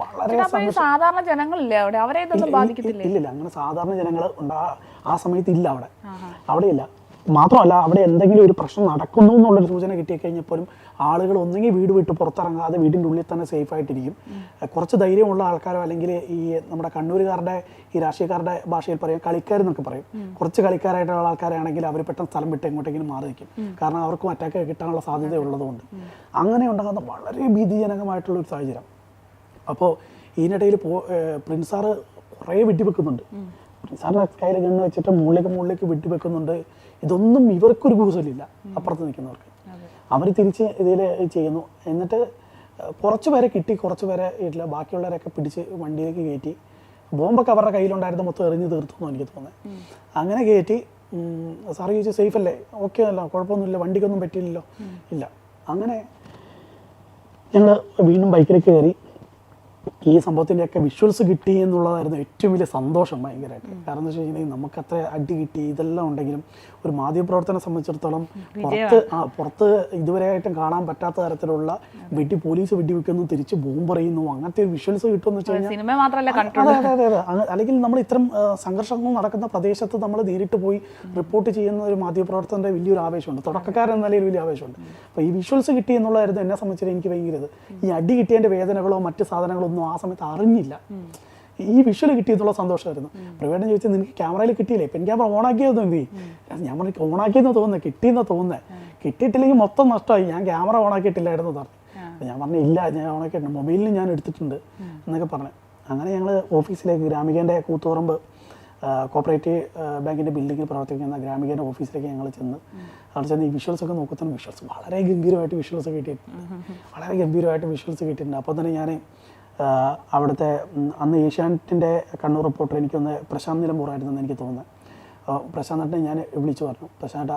വളരെ സാധാരണ ജനങ്ങളില്ലേ അവിടെ? അവരെ ഇതൊന്നും ബാധിക്കത്തില്ല? ഇല്ലില്ല അങ്ങനെ സാധാരണ ജനങ്ങൾ ഉണ്ടാ ആ സമയത്ത് ഇല്ല അവിടെ. അവിടെ ഇല്ല മാത്രമല്ല അവിടെ എന്തെങ്കിലും ഒരു പ്രശ്നം നടക്കുന്നു എന്നുള്ളൊരു സൂചന കിട്ടിക്കഴിഞ്ഞപ്പോഴും ആളുകൾ ഒന്നെങ്കിൽ വീട് വിട്ട് പുറത്തിറങ്ങാതെ വീടിന്റെ ഉള്ളിൽ തന്നെ സേഫ് ആയിട്ടിരിക്കും. കുറച്ച് ധൈര്യമുള്ള ആൾക്കാരോ അല്ലെങ്കിൽ ഈ നമ്മുടെ കണ്ണൂരുകാരുടെ ഈ രാഷ്ട്രീയക്കാരുടെ ഭാഷയിൽ പറയും കളിക്കാരെന്നൊക്കെ പറയും. കുറച്ച് കളിക്കാരായിട്ടുള്ള ആൾക്കാരാണെങ്കിൽ അവർ പെട്ടെന്ന് സ്ഥലം വിട്ട് എങ്ങോട്ടെങ്കിലും മാറി നിൽക്കും. കാരണം അവർക്കും അറ്റാക്ക് കിട്ടാനുള്ള സാധ്യത ഉള്ളതുകൊണ്ട് അങ്ങനെ ഉണ്ടാകുന്ന വളരെ ഭീതിജനകമായിട്ടുള്ള ഒരു സാഹചര്യം. അപ്പോൾ ഇതിനിടയിൽ പോ പ്രിൻസാറ് പ്രിൻസ് സാറ് കുറേ വെടിവെക്കുന്നുണ്ട് പ്രിൻസ് സാറിന്റെ കയ്യിൽ ഗണ്ണ് വെച്ചിട്ട് മുകളിലേക്ക് മുകളിലേക്ക് വെടിവെക്കുന്നുണ്ട് ഇതൊന്നും ഇവർക്കൊരു കൂസലില്ല അപ്പുറത്ത് നിൽക്കുന്നവർക്ക്. അവർ തിരിച്ച് ഇതിൽ ചെയ്യുന്നു. എന്നിട്ട് കുറച്ചു പേരെ കിട്ടി കുറച്ചു പേരെ ഇല്ല ബാക്കിയുള്ളവരൊക്കെ പിടിച്ച് വണ്ടിയിലേക്ക് കയറ്റി. ബോംബൊക്കെ അവരുടെ കയ്യിലുണ്ടായിരുന്ന മൊത്തം എറിഞ്ഞ് തീർത്തു എന്ന് എനിക്ക് തോന്നുന്നത് അങ്ങനെ കയറ്റി സാറ് ചോദിച്ചു സേഫ് അല്ലേ ഓക്കെ അല്ല കുഴപ്പമൊന്നുമില്ല വണ്ടിക്കൊന്നും പറ്റിയില്ലല്ലോ. ഇല്ല. അങ്ങനെ ഞങ്ങൾ വീണ്ടും ബൈക്കിലേക്ക് കയറി. ഈ സംഭവത്തിന്റെയൊക്കെ വിഷ്വൽസ് കിട്ടി എന്നുള്ളതായിരുന്നു ഏറ്റവും വലിയ സന്തോഷം ഭയങ്കരമായിട്ട്. കാരണം എന്ന് വെച്ച് കഴിഞ്ഞാൽ നമുക്ക് അത്ര അടി കിട്ടി ഇതെല്ലാം ഉണ്ടെങ്കിലും ഒരു മാധ്യമപ്രവർത്തനം സംബന്ധിച്ചിടത്തോളം പുറത്ത് ആ പുറത്ത് ഇതുവരെയായിട്ടും കാണാൻ പറ്റാത്ത തരത്തിലുള്ള വെടി പോലീസ് വെടിവെക്കുന്നു തിരിച്ച് ബോംബെറിയുന്നു അങ്ങനത്തെ ഒരു വിഷ്വൽസ് കിട്ടുമെന്ന് വെച്ച് കഴിഞ്ഞാൽ അല്ലെങ്കിൽ നമ്മൾ ഇത്തരം സംഘർഷങ്ങൾ നടക്കുന്ന പ്രദേശത്ത് നമ്മൾ നേരിട്ട് പോയി റിപ്പോർട്ട് ചെയ്യുന്ന ഒരു മാധ്യമപ്രവർത്തകന്റെ വലിയൊരു ആവേശമുണ്ട്. തുടക്കക്കാരൻ എന്ന നിലയിൽ വലിയ ആവേശമുണ്ട്. അപ്പോൾ ഈ വിഷ്വൽസ് കിട്ടി എന്നുള്ളതായിരുന്നു എന്നെ സംബന്ധിച്ചിട്ട് എനിക്ക് ഭയങ്കര ഇത്. ഈ അടി കിട്ടിയതിന്റെ വേദനകളോ മറ്റ് സാധനങ്ങളോ ഒന്നും ആ സമയത്ത് അറിഞ്ഞില്ല. ഈ വിഷ്വൽ കിട്ടിയതുള്ള സന്തോഷമായിരുന്നു. പ്രവേട്ടൻ ചോദിച്ചാൽ നിനക്ക് ക്യാമറയിൽ കിട്ടിയില്ലേ? പെൻ ക്യാമറ ഓണാക്കിയതെന്ന് എന്ത് ചെയ്യും ഞാൻ പറഞ്ഞു ഓണാക്കിയെന്ന് തോന്നുന്നത് കിട്ടിയെന്ന് തോന്നുന്നത് കിട്ടിയിട്ടില്ലെങ്കിൽ മൊത്തം നഷ്ടമായി. ഞാൻ ക്യാമറ ഓണാക്കിയിട്ടില്ലായിരുന്നു പറഞ്ഞു. ഞാൻ പറഞ്ഞു ഇല്ല ഞാൻ ഓണാക്കിയിട്ടുണ്ട് മൊബൈലിൽ ഞാൻ എടുത്തിട്ടുണ്ട് എന്നൊക്കെ പറഞ്ഞു. അങ്ങനെ ഞങ്ങൾ ഓഫീസിലേക്ക് ഗ്രാമികന്റെ കൂത്തുപറമ്പ് കോപ്പറേറ്റീവ് ബാങ്കിന്റെ ബിൽഡിങ്ങിൽ പ്രവർത്തിക്കുന്ന ഗ്രാമികന്റെ ഓഫീസിലേക്ക് ഞങ്ങൾ ചെന്ന് അവിടെ ചെന്ന് ഈ വിഷ്വൽസ് ഒക്കെ നോക്കുന്ന വിഷ്വൽസ് വളരെ ഗംഭീരമായിട്ട് വിഷ്വൽസ് കിട്ടിയിട്ടുണ്ട്. വളരെ ഗംഭീരമായിട്ട് വിഷ്വൽസ് കിട്ടിയിട്ടുണ്ട്. അപ്പോൾ തന്നെ ഞാൻ അവിടുത്തെ അന്ന് ഏഷ്യാനെറ്റിന്റെ കണ്ണൂർ റിപ്പോർട്ടർ എനിക്കൊന്ന് പ്രശാന്ത് നിലമ്പൂറായിരുന്നു എന്ന് എനിക്ക് തോന്നുന്നത് പ്രശാന്തിനെ ഞാൻ വിളിച്ചു പറഞ്ഞു. പ്രശാന്ത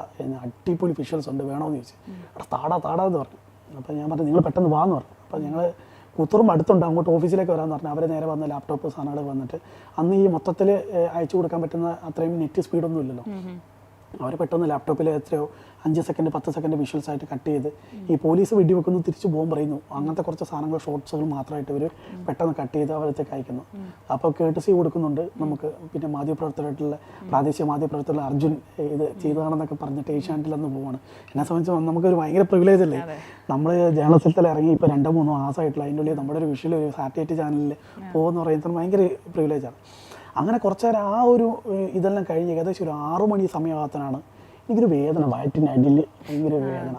അടിപൊളി ഫിഷ്വൽസ് ഉണ്ട് വേണമെന്ന് ചോദിച്ചു. അവിടെ താടാ താടാ എന്ന് പറഞ്ഞു. അപ്പോൾ ഞാൻ പറഞ്ഞു നിങ്ങൾ പെട്ടെന്ന് വാന്ന് പറഞ്ഞു. അപ്പോൾ ഞങ്ങൾ കൂത്തുറും അടുത്തുണ്ട് അങ്ങോട്ട് ഓഫീസിലേക്ക് വരാമെന്ന് പറഞ്ഞു. അവരെ നേരെ വന്ന് ലാപ്ടോപ്പ് സാധനങ്ങൾ വന്നിട്ട് അന്ന് ഈ മൊത്തത്തിൽ അയച്ചു കൊടുക്കാൻ പറ്റുന്ന അത്രയും നെറ്റ് സ്പീഡൊന്നും ഇല്ലല്ലോ. അവർ പെട്ടെന്ന് ലാപ്ടോപ്പിൽ എത്രയോ അഞ്ച് സെക്കൻഡ് പത്ത് സെക്കൻഡ് വിഷ്വൽസ് ആയിട്ട് കട്ട് ചെയ്ത് ഈ പോലീസ് വെടിവെക്കുന്നു തിരിച്ച് പോകും പറയുന്നു. അങ്ങനത്തെ കുറച്ച് സാധനങ്ങൾ ഷോർട്സുകൾ മാത്രമായിട്ട് ഇവർ പെട്ടെന്ന് കട്ട് ചെയ്ത് അവരത്തേക്ക് അയക്കുന്നു. അപ്പോൾ കേട്ടസി കൊടുക്കുന്നുണ്ട് നമുക്ക്. പിന്നെ മാധ്യമപ്രവർത്തകരായിട്ടുള്ള പ്രാദേശിക മാധ്യമപ്രവർത്തകർ അർജുൻ ഇത് ചെയ്തതാണെന്നൊക്കെ പറഞ്ഞിട്ട് ഏഷ്യാനെറ്റിൽ അന്ന് പോവാണ്. എന്നെ സംബന്ധിച്ച് നമുക്കൊരു ഭയങ്കര പ്രിവിലേജ് അല്ലേ? നമ്മൾ ജേർണലിസത്തിൽ ഇറങ്ങി ഇപ്പോൾ രണ്ടോ മൂന്നോ മാസമായിട്ടുള്ള അതിന്റെ ഉള്ളിൽ നമ്മുടെ ഒരു വിഷ്വൽ ഒരു സാറ്റലൈറ്റ് ചാനലിൽ പോകുന്ന പറയുന്നത് ഭയങ്കര പ്രിവിലേജാണ് അങ്ങനെ കുറച്ച് നേരം ആ ഒരു ഇതെല്ലാം കഴിഞ്ഞ് ഏകദേശം ഒരു ആറു മണി സമയമാകത്തനാണ് എനിക്കൊരു വേദന വയറ്റിനടിയിൽ ഭയങ്കര വേദന.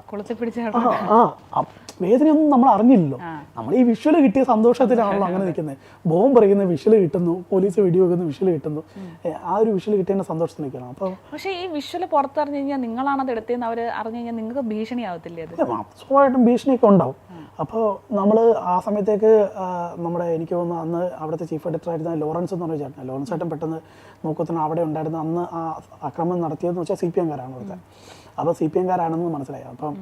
ആ, വേദനയൊന്നും നമ്മൾ അറിഞ്ഞില്ലല്ലോ. നമ്മൾ ഈ വിഷ്വൽ കിട്ടിയ സന്തോഷത്തിലാണല്ലോ അങ്ങനെ നിൽക്കുന്നത്. ബോംബ് പറയുന്ന വിഷ്വൽ കിട്ടുന്നു പോലീസ് വെടിവെക്കുന്ന വിഷ്വൽ കിട്ടുന്നു. ആ ഒരു വിഷ്വൽ കിട്ടിയ സന്തോഷത്തിൽ നിൽക്കണം അപ്പോൾ പക്ഷേ ഈ വിഷ്വൽ പുറത്തറിഞ്ഞു കഴിഞ്ഞാൽ നിങ്ങളാണത് എടുത്തതെന്ന് അവർ അറിഞ്ഞു കഴിഞ്ഞാൽ നിങ്ങൾക്ക് ഭീഷണിയാവത്തില്ലേ സ്വാഭാവികമായിട്ടും ഭീഷണിയൊക്കെ ഉണ്ടാവും. അപ്പോൾ നമ്മൾ ആ സമയത്തേക്ക് നമ്മുടെ എനിക്ക് തോന്നുന്നു അന്ന് അവിടുത്തെ ചീഫ് എഡിറ്റർ ആയിരുന്ന ലോറൻസ് എന്ന് പറഞ്ഞ ചേട്ടൻ ലോറൻസ് ചേട്ടൻ പെട്ടെന്ന് നോക്കത്തിന് അവിടെ ഉണ്ടായിരുന്ന അന്ന് ആ അക്രമം നടത്തിയതെന്ന് വെച്ചാൽ സി പി എംകാരാണ് അവിടുത്തെ അപ്പോൾ സി പി എംകാരാണെന്ന് മനസ്സിലായി. അപ്പം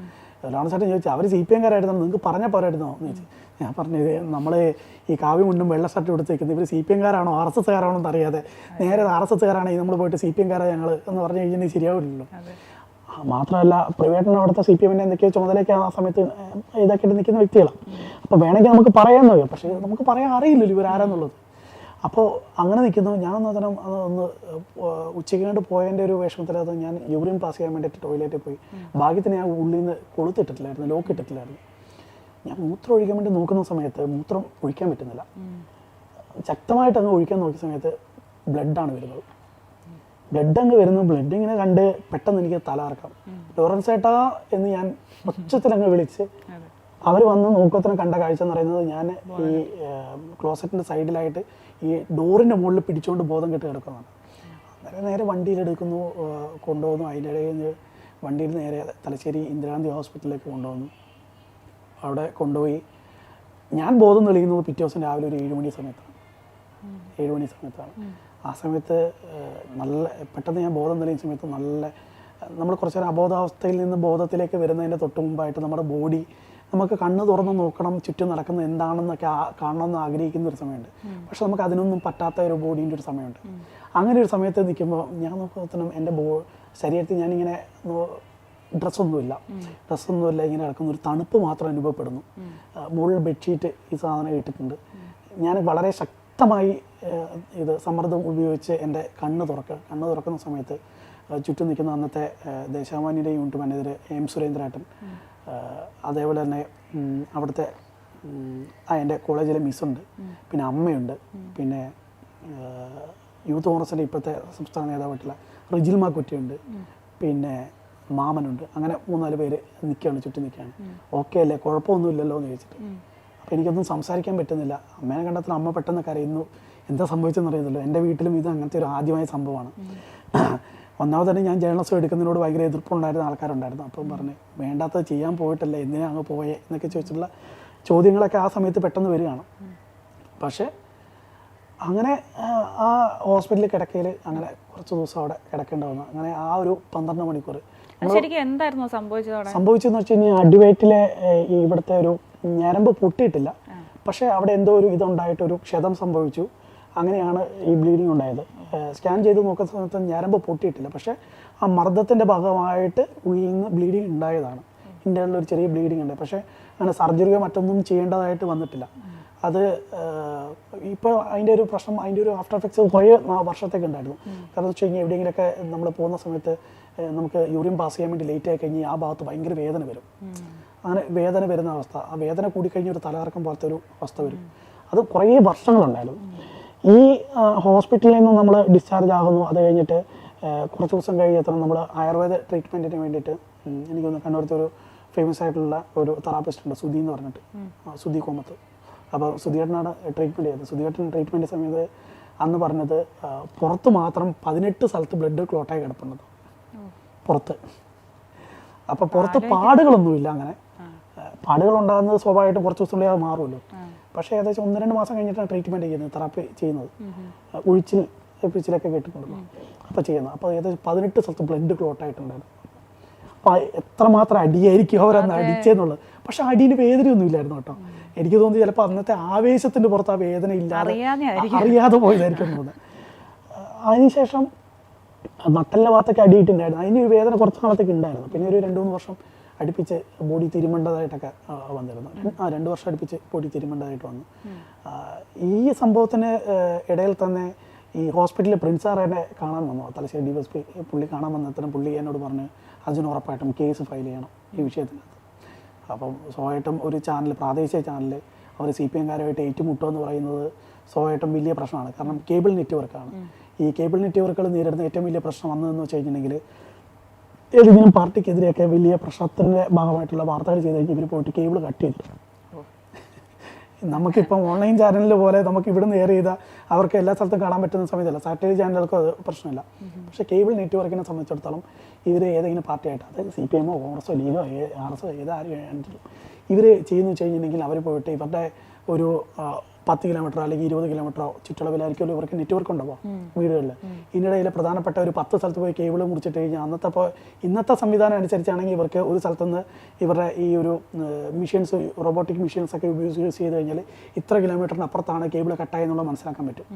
ലോറൻസ് ചേട്ടൻ ചോദിച്ചു അവർ സി പി എംകാരായിരുന്നു നിങ്ങൾക്ക് പറഞ്ഞാൽ പോരായിരുന്നോ? എന്ന് ചോദിച്ചു. ഞാൻ പറഞ്ഞത് നമ്മൾ ഈ കാവ്യം മുണ്ടും വെള്ള ഷർട്ട് എടുത്തേക്കുന്നത് ഇവർ സി പി എംകാരാണോ? ആർ എസ് എസ്കാരാണോ എന്ന് അറിയാതെ നേരെ ആർ എസ് എസ്കാരാണെങ്കിൽ നമ്മൾ പോയിട്ട് സി പി എംകാരാ ഞങ്ങൾ എന്ന് പറഞ്ഞു കഴിഞ്ഞാൽ ശരിയാവില്ലല്ലോ. മാത്രമല്ല പ്രൈവേറ്റിന് അവിടുത്തെ സി പി എമ്മിന്റെ എന്തൊക്കെയോ ചുമതലയൊക്കെ ആ സമയത്ത് ഇതാക്കിയിട്ട് നിൽക്കുന്ന വ്യക്തികളാണ്. അപ്പോൾ വേണമെങ്കിൽ നമുക്ക് പറയാമെന്ന് പക്ഷേ നമുക്ക് പറയാൻ അറിയില്ലല്ലോ ഇവരാരാന്നുള്ളത്. അപ്പോൾ അങ്ങനെ നിൽക്കുന്നു. ഞാനൊന്ന് അതിനും അത് ഒന്ന് ഉച്ചയ്ക്ക് കണ്ട് പോയതിന്റെ ഒരു വിഷമത്തിൽ അത് ഞാൻ യൂറിൻ പാസ് ചെയ്യാൻ വേണ്ടിയിട്ട് ടോയ്ലറ്റിൽ പോയി. ഭാഗ്യത്തിന് ഞാൻ ഉള്ളിൽ നിന്ന് കൊളുത്തിട്ടില്ലായിരുന്നു ലോക്ക് ഇട്ടിട്ടില്ലായിരുന്നു. ഞാൻ മൂത്രം ഒഴിക്കാൻ വേണ്ടി നോക്കുന്ന സമയത്ത് മൂത്രം ഒഴിക്കാൻ പറ്റുന്നില്ല. ശക്തമായിട്ട് അങ്ങ് ഒഴിക്കാൻ നോക്കിയ സമയത്ത് ബ്ലഡാണ് വരുന്നത്. ബ്ലഡ് അങ്ങ് വരുന്നു. ബ്ലഡ് ഇങ്ങനെ കണ്ട് പെട്ടെന്ന് എനിക്ക് തല അറക്കാം ലോറൻസ് ഏട്ടാ എന്ന് ഞാൻ ഒച്ചത്തിൽ അങ്ങ് വിളിച്ച് അവർ വന്ന് നോക്കത്തിന് കണ്ട കാഴ്ച എന്ന് പറയുന്നത് ഞാൻ ഈ ക്ലോസറ്റിന്റെ സൈഡിലായിട്ട് ഈ ഡോറിന്റെ മുകളിൽ പിടിച്ചുകൊണ്ട് ബോധം കെട്ട് കിടക്കുന്നതാണ്. നേരെ നേരെ വണ്ടിയിലെടുക്കുന്നു കൊണ്ടുപോകുന്നു അതിനിടയിൽ വണ്ടിയിൽ നേരെ തലശ്ശേരി ഇന്ദിരാഗാന്ധി ഹോസ്പിറ്റലിലേക്ക് കൊണ്ടുവന്നു. അവിടെ കൊണ്ടുപോയി. ഞാൻ ബോധം തെളിയുന്നത് പിറ്റേ ദിവസം രാവിലെ ഒരു ഏഴ് മണി സമയത്താണ്. ഏഴ് മണി സമയത്താണ്. ആ സമയത്ത് നല്ല പെട്ടെന്ന് ഞാൻ ബോധം തെളിയുന്ന സമയത്ത് നല്ല നമ്മൾ കുറച്ചൊരു അബോധാവസ്ഥയിൽ നിന്ന് ബോധത്തിലേക്ക് വരുന്നതിന്റെ തൊട്ട് മുമ്പായിട്ട് നമ്മുടെ ബോഡി നമുക്ക് കണ്ണ് തുറന്ന് നോക്കണം ചുറ്റും നടക്കുന്നത് എന്താണെന്നൊക്കെ കാണണമെന്ന് ആഗ്രഹിക്കുന്ന ഒരു സമയമുണ്ട്. പക്ഷെ നമുക്ക് അതിനൊന്നും പറ്റാത്ത ഒരു ബോഡീന്റെ ഒരു സമയമുണ്ട്. അങ്ങനെ ഒരു സമയത്ത് നിൽക്കുമ്പോൾ ഞാൻ നോക്കുമ്പോഴത്തേനും എന്റെ ബോ ശരീരത്തിൽ ഞാനിങ്ങനെ ഡ്രസ്സൊന്നുമില്ല. ഡ്രസ്സൊന്നുമില്ല ഇങ്ങനെ കിടക്കുന്ന. ഒരു തണുപ്പ് മാത്രം അനുഭവപ്പെടുന്നു. മുകളിൽ ബെഡ്ഷീറ്റ് ഈ സാധനം ഇട്ടിട്ടുണ്ട്. ഞാൻ വളരെ ശക്തമായി ഇത് സമ്മർദ്ദം ഉപയോഗിച്ച് എന്റെ കണ്ണ് തുറക്കുക. കണ്ണ് തുറക്കുന്ന സമയത്ത് ചുറ്റും നിൽക്കുന്ന അന്നത്തെ ആ, യൂണിറ്റ് മാനേജർ എം സുരേന്ദ്രേട്ടൻ അതേപോലെ തന്നെ അവിടുത്തെ എന്റെ കോളേജിലെ മിസ്സുണ്ട്. പിന്നെ അമ്മയുണ്ട്. പിന്നെ യൂത്ത് കോൺഗ്രസിന്റെ ഇപ്പോഴത്തെ സംസ്ഥാന നേതാവായിട്ടുള്ള റിജിൽ മാക്കുറ്റിയുണ്ട്. പിന്നെ മാമനുണ്ട്. അങ്ങനെ മൂന്നാൽ പേര് നിൽക്കുകയാണ് ചുറ്റും നിൽക്കുകയാണ്. ഓക്കെ അല്ലേ? കുഴപ്പമൊന്നുമില്ലല്ലോ എന്ന് ചോദിച്ചിട്ട്. അപ്പോൾ എനിക്കൊന്നും സംസാരിക്കാൻ പറ്റുന്നില്ല. അമ്മേനെ കണ്ടത്തിൽ അമ്മ പെട്ടെന്ന് കരയുന്നു. എന്താ സംഭവിച്ചെന്ന് അറിയുന്നില്ല. എന്റെ വീട്ടിലും ഇത് അങ്ങനത്തെ ഒരു ആദ്യമായ സംഭവമാണ്. ഒന്നാമത് തന്നെ ഞാൻ ജേർണലിസം എടുക്കുന്നതിനോട് ഭയങ്കര എതിർപ്പുണ്ടായിരുന്ന ആൾക്കാരുണ്ടായിരുന്നു. അപ്പം പറഞ്ഞ് വേണ്ടാത്ത ചെയ്യാൻ പോയിട്ടല്ല എന്തിനാ അങ്ങ് പോയേ? എന്നൊക്കെ ചോദിച്ചിട്ടുള്ള ചോദ്യങ്ങളൊക്കെ ആ സമയത്ത് പെട്ടെന്ന് വരികയാണ്. പക്ഷേ അങ്ങനെ ആ, ഹോസ്പിറ്റലിൽ കിടക്കയിൽ അങ്ങനെ കുറച്ച് ദിവസം അവിടെ കിടക്കേണ്ട വന്നു അങ്ങനെ ആ ഒരു പന്ത്രണ്ട് മണിക്കൂർ ശരിക്കും എന്തായിരുന്നു സംഭവിച്ചത് അവിടെ? സംഭവിച്ചെന്ന് വെച്ച് കഴിഞ്ഞാൽ അടിവയറ്റിലെ ഇവിടുത്തെ ഒരു ഞരമ്പ് പൊട്ടിയിട്ടില്ല. പക്ഷേ അവിടെ എന്തോ ഒരു ഇതുണ്ടായിട്ട് ഒരു ക്ഷതം സംഭവിച്ചു. അങ്ങനെയാണ് ഈ ബ്ലീഡിങ് ഉണ്ടായത്. സ്കാൻ ചെയ്ത് നോക്കുന്ന സമയത്ത് ഞരമ്പ് പൊട്ടിയിട്ടില്ല. പക്ഷേ ആ മർദ്ദത്തിന്റെ ഭാഗമായിട്ട് ഉള്ളിൽ ബ്ലീഡിങ് ഉണ്ടായതാണ്. ഇന്റേണൽ ഒരു ചെറിയ ബ്ലീഡിങ് ഉണ്ട്. പക്ഷേ അങ്ങനെ സർജറിയോ മറ്റൊന്നും ചെയ്യേണ്ടതായിട്ട് വന്നിട്ടില്ല. അത് ഇപ്പോൾ അതിന്റെ ഒരു പ്രശ്നം അതിന്റെ ഒരു ആഫ്റ്റർ എഫക്ട്സ് കുറേ വർഷത്തേക്ക് ഉണ്ടായിരുന്നു. കാരണം വെച്ച് കഴിഞ്ഞാൽ എവിടെയെങ്കിലുമൊക്കെ നമ്മൾ പോകുന്ന സമയത്ത് നമുക്ക് യൂറിൻ പാസ് ചെയ്യാൻ വേണ്ടി ലേറ്റ് ആയി കഴിഞ്ഞാൽ ആ ഭാഗത്ത് ഭയങ്കര വേദന വരും. അങ്ങനെ വേദന വരുന്ന അവസ്ഥ. ആ വേദന കൂടിക്കഴിഞ്ഞ ഒരു തലകറക്കം പോലത്തെ ഒരു അവസ്ഥ വരും. അത് കുറേ വർഷങ്ങളുണ്ടായിരുന്നു. ഈ ഹോസ്പിറ്റലിൽ നിന്ന് നമ്മൾ ഡിസ്ചാർജ് ആകുന്നു. അത് കഴിഞ്ഞിട്ട് കുറച്ച് ദിവസം കഴിഞ്ഞത്ര നമ്മൾ ആയുർവേദ ട്രീറ്റ്മെന്റിന് വേണ്ടിയിട്ട് എനിക്കൊന്ന് കണ്ണൂരത്തെ ഒരു ഫേമസ് ആയിട്ടുള്ള ഒരു തെറാപ്പിസ്റ്റ് ഉണ്ട് സുധി എന്ന് പറഞ്ഞിട്ട്. സുധി കോമത്ത്. അപ്പോൾ സുധിയേട്ടനാണ് ട്രീറ്റ്മെന്റ് ചെയ്തത്. സുധിയേട്ടൻ ട്രീറ്റ്മെന്റ് സമയത്ത് അന്ന് പറഞ്ഞത് പുറത്ത് മാത്രം പതിനെട്ട് സ്ഥലത്ത് ബ്ലഡ് ക്ലോട്ടായി കിടപ്പുണ്ട്. പുറത്ത്. അപ്പോൾ പുറത്ത് പാടുകളൊന്നുമില്ല അങ്ങനെ. പാടുകൾ ഉണ്ടാകുന്നത് സ്വാഭാവികമായിട്ടും കുറച്ച് ദിവസത്തിനുള്ളിൽ അത് മാറുമല്ലോ. പക്ഷേ ഏകദേശം ഒന്ന് രണ്ട് മാസം കഴിഞ്ഞിട്ടാണ് ട്രീറ്റ്മെന്റ് ചെയ്യുന്നത് തെറാപ്പി ചെയ്യുന്നത്. ഒഴിച്ചിൽ പിച്ചിലൊക്കെ കേട്ടിട്ടുണ്ടല്ലോ അപ്പോൾ ചെയ്യുന്നത്. അപ്പോൾ ഏകദേശം പതിനെട്ട് സ്ഥലത്ത് ബ്ലഡ് ക്ലോട്ടായിട്ടുണ്ടായിരുന്നു അപ്പോൾ എത്രമാത്രം അടിയായിരിക്കും അവരന്ന് അടിച്ചെന്നുള്ളത്. പക്ഷെ അടിയിൽ വേദനയൊന്നും ഇല്ലായിരുന്നു കേട്ടോ എനിക്ക് തോന്നി ചിലപ്പോൾ അന്നത്തെ ആവേശത്തിന്റെ പുറത്ത് ആ വേദന ഇല്ലാതെ അറിയാതെ അറിയാതെ പോയതായിരിക്കും തോന്നുന്നത് അതിനുശേഷം നട്ടലിന്റെ ഭാഗത്തൊക്കെ അടിയിട്ടുണ്ടായിരുന്നു. അതിന് ഒരു വേദന കുറച്ച് നാളത്തേക്ക് ഉണ്ടായിരുന്നു. പിന്നെ ഒരു രണ്ട് മൂന്ന് വർഷം അടുപ്പിച്ച് ബോഡി തിരുമേണ്ടതായിട്ടൊക്കെ വന്നിരുന്നു. ആ രണ്ട് വർഷം അടുപ്പിച്ച് ബോഡി തിരുമേണ്ടതായിട്ട് വന്നു. ഈ സംഭവത്തിന് ഇടയിൽ തന്നെ ഈ ഹോസ്പിറ്റലിൽ പ്രിൻസ് എന്നെ കാണാൻ വന്നു. തലശ്ശേരി ഡി എസ് പി പുള്ളി കാണാൻ വന്നതിന് പുള്ളി എന്നോട് പറഞ്ഞ് അർജുൻ ഉറപ്പായിട്ടും കേസ് ഫയൽ ചെയ്യണം ഈ വിഷയത്തിനകത്ത്. അപ്പം സ്വാഭാവികമായിട്ടും ഒരു ചാനൽ പ്രാദേശിക ചാനൽ അവർ സി പി എംകാരുമായിട്ട് ഏറ്റുമുട്ടുക എന്ന് പറയുന്നത് സ്വാഭാവികമായിട്ടും വലിയ പ്രശ്നമാണ്. കാരണം കേബിൾ നെറ്റ്വർക്കാണ്. ഈ കേബിൾ നെറ്റ്വർക്കുകൾ നേരിടുന്ന ഏറ്റവും വലിയ പ്രശ്നം വന്നതെന്ന് വെച്ച് കഴിഞ്ഞിട്ടുണ്ടെങ്കിൽ ഏതെങ്കിലും പാർട്ടിക്കെതിരെയൊക്കെ വലിയ പ്രശ്നത്തിന്റെ ഭാഗമായിട്ടുള്ള വാർത്തകൾ ചെയ്ത് കഴിഞ്ഞാൽ ഇവർ പോയിട്ട് കേബിൾ കട്ട് ചെയ്തു നമുക്കിപ്പം ഓൺലൈൻ ചാനലിൽ പോലെ നമുക്ക് ഇവിടുന്ന് എയർ ചെയ്താൽ അവർക്ക് എല്ലാ സ്ഥലത്തും കാണാൻ പറ്റുന്ന സമയത്തല്ല. സാറ്റലൈറ്റ് ചാനലുകൾക്ക് അത് പ്രശ്നമില്ല. പക്ഷേ കേബിൾ നെറ്റ്വർക്കിനെ സംബന്ധിച്ചിടത്തോളം ഇവർ ഏതെങ്കിലും പാർട്ടിയായിട്ട് അതായത് സി പി എമ്മോ കോൺഗ്രസോ ലീഗോ ആർ എസോ ഏതാരും ഇവർ ചെയ്യുന്നു വെച്ച് കഴിഞ്ഞിട്ടുണ്ടെങ്കിൽ അവർ പോയിട്ട് ഇവരുടെ ഒരു പത്ത് കിലോമീറ്റർ അല്ലെങ്കിൽ ഇരുപത് കിലോമീറ്ററോ ചുറ്റളവിലായിരിക്കുമല്ലോ ഇവർക്ക് നെറ്റ്വർക്ക് ഉണ്ടാവുക വീടുകളിൽ ഇതിനിടയിൽ പ്രധാനപ്പെട്ട ഒരു പത്ത് സ്ഥലത്ത് പോയി കേബിൾ മുറിച്ചിട്ട് കഴിഞ്ഞാൽ അന്നത്തെ ഇപ്പോൾ ഇന്നത്തെ സംവിധാനം അനുസരിച്ചാണെങ്കിൽ ഇവർക്ക് ഒരു സ്ഥലത്തുനിന്ന് ഇവരുടെ ഈ ഒരു മെഷീൻസ് റോബോട്ടിക് മെഷീൻസ് ഒക്കെ യൂസ് ചെയ്ത് കഴിഞ്ഞാൽ ഇത്ര കിലോമീറ്ററിന് അപ്പുറത്താണ് കേബിൾ കട്ടായെന്നുള്ളത് മനസ്സിലാക്കാൻ പറ്റും.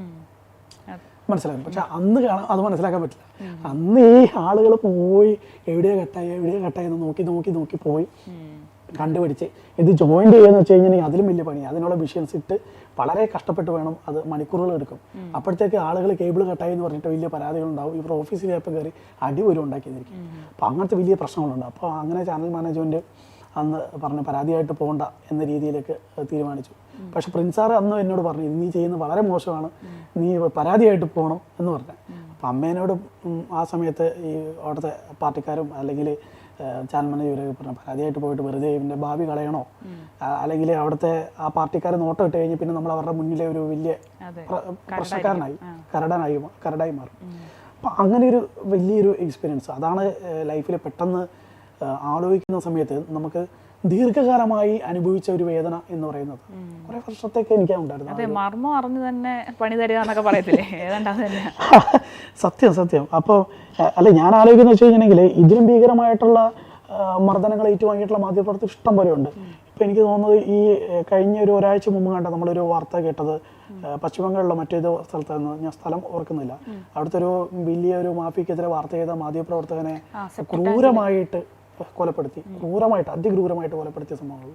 മനസ്സിലാക്കും പക്ഷെ അന്ന് കാണാൻ അത് മനസ്സിലാക്കാൻ പറ്റില്ല. അന്ന് ഈ ആളുകൾ പോയി എവിടെയാ കട്ടായി എവിടെയാ കട്ടായി എന്ന് നോക്കി നോക്കി നോക്കി പോയി കണ്ടുപിടിച്ച് ഇത് ജോയിന്റ് എന്ന് വെച്ച് കഴിഞ്ഞാൽ അതിലും വലിയ പണി അതിനുള്ള മെഷീൻസ് ഇട്ട് വളരെ കഷ്ടപ്പെട്ട് വേണം അത് മണിക്കൂറുകൾ എടുക്കും. അപ്പോഴത്തേക്ക് ആളുകൾ കേബിൾ കട്ടായി എന്ന് പറഞ്ഞിട്ട് വലിയ പരാതികൾ ഉണ്ടാവും ഇവർ ഓഫീസിൽ ചിലപ്പോൾ കയറി അടി ഉണ്ടാക്കിയിരിക്കും അപ്പോൾ അങ്ങനത്തെ വലിയ പ്രശ്നങ്ങളുണ്ട്. അപ്പോൾ അങ്ങനെ ചാനൽ മാനേജ്മെന്റ് അന്ന് പറഞ്ഞ് പരാതിയായിട്ട് പോകണ്ട എന്ന രീതിയിലേക്ക് തീരുമാനിച്ചു. പക്ഷെ പ്രിൻസാർ അന്ന് എന്നോട് പറഞ്ഞു നീ ചെയ്യുന്നത് വളരെ മോശമാണ്. നീ പരാതിയായിട്ട് പോകണം എന്ന് പറഞ്ഞു. അപ്പം അമ്മേനോട് ആ സമയത്ത് ഈ അവിടുത്തെ പാർട്ടിക്കാരും അല്ലെങ്കിൽ ചാനൽ മാനേജർ പറഞ്ഞു പരാതിയായിട്ട് പോയിട്ട് വെറുതെ ഇവന്റെ ഭാവി കളയണോ? അല്ലെങ്കിൽ അവിടുത്തെ ആ പാർട്ടിക്കാർ നോട്ടം ഇട്ട് കഴിഞ്ഞ് പിന്നെ നമ്മൾ അവരുടെ മുന്നിലെ ഒരു വലിയ പ്രശ്നക്കാരനായി കരടനായി കരടായി മാറും. അപ്പം അങ്ങനെ ഒരു വലിയൊരു എക്സ്പീരിയൻസ് അതാണ് ലൈഫിൽ പെട്ടെന്ന് ആലോചിക്കുന്ന സമയത്ത് നമുക്ക് ദീർഘകാലമായി അനുഭവിച്ച ഒരു വേദന എന്ന് പറയുന്നത്. കുറെ വർഷത്തേക്ക് എനിക്ക് ഉണ്ടായിരുന്നു അതെ മർമ്മം അറിഞ്ഞു തന്നെ പണി തരിക എന്നൊക്കെ പറയത്തില്ലേ? സത്യം സത്യം. അപ്പോൾ അല്ല ഞാൻ ആലോചിക്കുന്ന വെച്ച് കഴിഞ്ഞിട്ടുണ്ടെങ്കിൽ ഇതിലും ഭീകരമായിട്ടുള്ള മർദ്ദനങ്ങൾ ഏറ്റുവാങ്ങിയിട്ടുള്ള മാധ്യമപ്രവർത്തകർ ഇഷ്ടം പോലെ ഉണ്ട്. ഇപ്പം എനിക്ക് തോന്നുന്നത് ഈ കഴിഞ്ഞ ഒരു ഒരാഴ്ച മുമ്പ് കണ്ട നമ്മളൊരു വാർത്ത കേട്ടത് പശ്ചിമബംഗാളിലെ മറ്റേതോ സ്ഥലത്തായിരുന്നു ഞാൻ സ്ഥലം ഓർക്കുന്നില്ല. അവിടുത്തെ ഒരു വലിയ ഒരു മാഫിക്കെതിരെ വാർത്ത ചെയ്ത മാധ്യമപ്രവർത്തകനെ ക്രൂരമായിട്ട് കൊലപ്പെടുത്തി ക്രൂരമായിട്ട് അതിക്രൂരമായിട്ട് കൊലപ്പെടുത്തിയ സംഭവങ്ങൾ.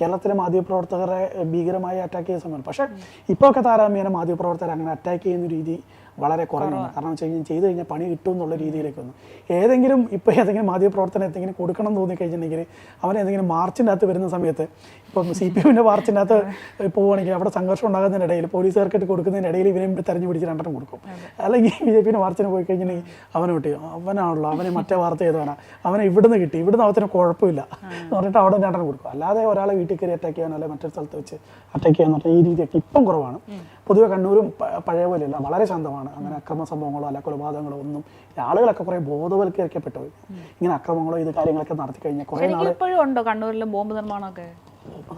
കേരളത്തിലെ മാധ്യമപ്രവർത്തകരെ ഭീകരമായി അറ്റാക്ക് ചെയ്ത സമയം പക്ഷേ ഇപ്പോഴൊക്കെ താരാമ്യേന മാധ്യമപ്രവർത്തകർ അങ്ങനെ അറ്റാക്ക് ചെയ്യുന്ന രീതി വളരെ കുറഞ്ഞു കാരണം വെച്ച് കഴിഞ്ഞാൽ ചെയ്ത് കഴിഞ്ഞാൽ പണി കിട്ടും എന്നുള്ള രീതിയിലേക്ക് വന്നു. ഏതെങ്കിലും ഇപ്പോൾ ഏതെങ്കിലും മാധ്യമപ്രവർത്തനം എന്തെങ്കിലും കൊടുക്കണം എന്ന് തോന്നിക്കഴിഞ്ഞിട്ടുണ്ടെങ്കിൽ അവൻ ഏതെങ്കിലും മാർച്ചിന്റെ അകത്ത് വരുന്ന സമയത്ത് ഇപ്പം സി പി എമ്മിന്റെ മാർച്ചിന്റെ അകത്ത് പോവുകയാണെങ്കിൽ അവിടെ സംഘർഷം ഉണ്ടാകുന്നതിനിടയിൽ പോലീസുകാർക്ക് കൊടുക്കുന്നതിനിടയിൽ ഇവിടെ തെരഞ്ഞു പിടിച്ച് രണ്ടെണ്ണം കൊടുക്കും. അല്ലെങ്കിൽ ബി ജെ പിന്റെ മാർച്ചിന് പോയി കഴിഞ്ഞിട്ടുണ്ടെങ്കിൽ അവനെ കിട്ടി അവനാണല്ലോ അവനെ മറ്റേ വാർത്ത ചെയ്തവനാ അവനെ ഇവിടുന്ന് കിട്ടി. ഇവിടുന്ന് അവത്തിന് കുഴപ്പമില്ല എന്ന് പറഞ്ഞിട്ട് അവിടെ രണ്ടെണ്ണം കൊടുക്കും. അല്ലാതെ ഒരാളെ വീട്ടിൽ കയറി അറ്റാക്ക് ചെയ്യാനോ അല്ലെങ്കിൽ മറ്റൊരു സ്ഥലത്ത് വെച്ച് അറ്റാക്ക് ചെയ്യാന്ന് പറഞ്ഞാൽ ഈ രീതിയൊക്കെ ഇപ്പം കുറവാണ്. പൊതുവെ കണ്ണൂരും പഴയ പോലെയല്ല വളരെ ശാന്തമാണ്. അങ്ങനെ അക്രമ സംഭവങ്ങളോ അല്ല കൊലപാതകങ്ങളോ ഒന്നും ആളുകളൊക്കെ കുറെ ബോധവൽക്കരിക്കപ്പെട്ടു. ഇങ്ങനെ അക്രമങ്ങളോ ഇത് കാര്യങ്ങളൊക്കെ നടത്തി കഴിഞ്ഞാൽ കുറെ ഇപ്പോഴും ഉണ്ടോ ബോംബ് നിർമ്മാണമൊക്കെ?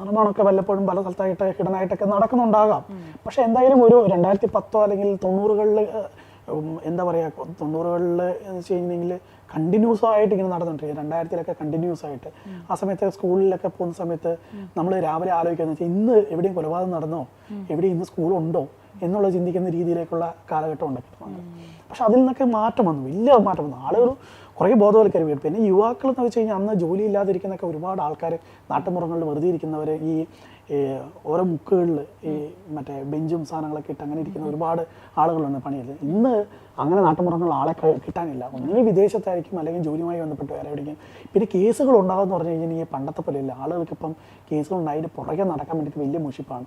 നിർമ്മാണമൊക്കെ വല്ലപ്പോഴും പല സ്ഥലത്തായിട്ട് ഹിഡനായിട്ടൊക്കെ നടക്കുന്നുണ്ടാകാം. പക്ഷെ എന്തായാലും ഒരു രണ്ടായിരത്തി പത്തോ അല്ലെങ്കിൽ തൊണ്ണൂറുകളിൽ എന്താ പറയുക തൊണ്ണൂറുകളിൽ എന്ന് വെച്ച് കഴിഞ്ഞിട്ടുണ്ടെങ്കിൽ കണ്ടിന്യൂസ് ആയിട്ട് ഇങ്ങനെ നടന്നുകൊണ്ടിരിക്കുക രണ്ടായിരത്തിലൊക്കെ കണ്ടിന്യൂസ് ആയിട്ട്. ആ സമയത്ത് സ്കൂളിലൊക്കെ പോകുന്ന സമയത്ത് നമ്മൾ രാവിലെ ആലോചിക്കുന്നത് വെച്ചാൽ ഇന്ന് എവിടെയും കൊലപാതകം നടന്നോ? എവിടെയും ഇന്ന് സ്കൂളുണ്ടോ? എന്നുള്ളത് ചിന്തിക്കുന്ന രീതിയിലേക്കുള്ള കാലഘട്ടം ഉണ്ടാക്കിയിട്ടുണ്ട് പക്ഷെ അതിൽ നിന്നൊക്കെ മാറ്റം വന്നു. വലിയ മാറ്റം വന്നു. ആളുകൾ കുറേ ബോധവൽക്കരം പിന്നെ യുവാക്കൾ എന്ന് വെച്ച് കഴിഞ്ഞാൽ അന്ന് ജോലി ഇല്ലാതിരിക്കുന്നൊക്കെ ഒരുപാട് ആൾക്കാർ നാട്ടുമുറങ്ങളിൽ വെറുതെ ഇരിക്കുന്നവർ ഈ ഈ ഓരോ മുക്കുകളിൽ ഈ മറ്റേ ബെഞ്ചും സാധനങ്ങളൊക്കെ ഇട്ട് അങ്ങനെ ഇരിക്കുന്ന ഒരുപാട് ആളുകളുണ്ട് പണിയിൽ ഇന്ന് അങ്ങനെ നാട്ടുമ്പുറങ്ങളിൽ ആളെ കിട്ടാനില്ല. ഒന്നുകിൽ വിദേശത്തായിരിക്കും അല്ലെങ്കിൽ ജോലിയുമായി ബന്ധപ്പെട്ട് വേറെ എവിടെയും പിന്നെ കേസുകൾ ഉണ്ടാകുമെന്ന് പറഞ്ഞു കഴിഞ്ഞാൽ പണ്ടത്തെ പോലെയല്ല ആളുകൾക്ക് ഇപ്പം കേസുകൾ ഉണ്ടായിട്ട് പുറകെ നടക്കാൻ വേണ്ടിയിട്ട് വലിയ മുഷിപ്പാണ്.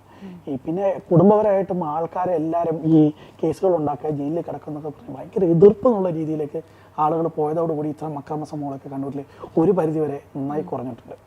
ഈ പിന്നെ കുടുംബപരമായിട്ടും ആൾക്കാരെ എല്ലാവരും ഈ കേസുകൾ ഉണ്ടാക്കുക ജയിലിൽ കിടക്കുന്നൊക്കെ പറഞ്ഞ് ഭയങ്കര എതിർപ്പ് എന്നുള്ള രീതിയിലേക്ക് ആളുകൾ പോയതോടുകൂടി ഇത്തരം അക്രമ സംഭവങ്ങളൊക്കെ കണ്ണൂരിൽ ഒരു പരിധിവരെ നന്നായി കുറഞ്ഞിട്ടുണ്ട്.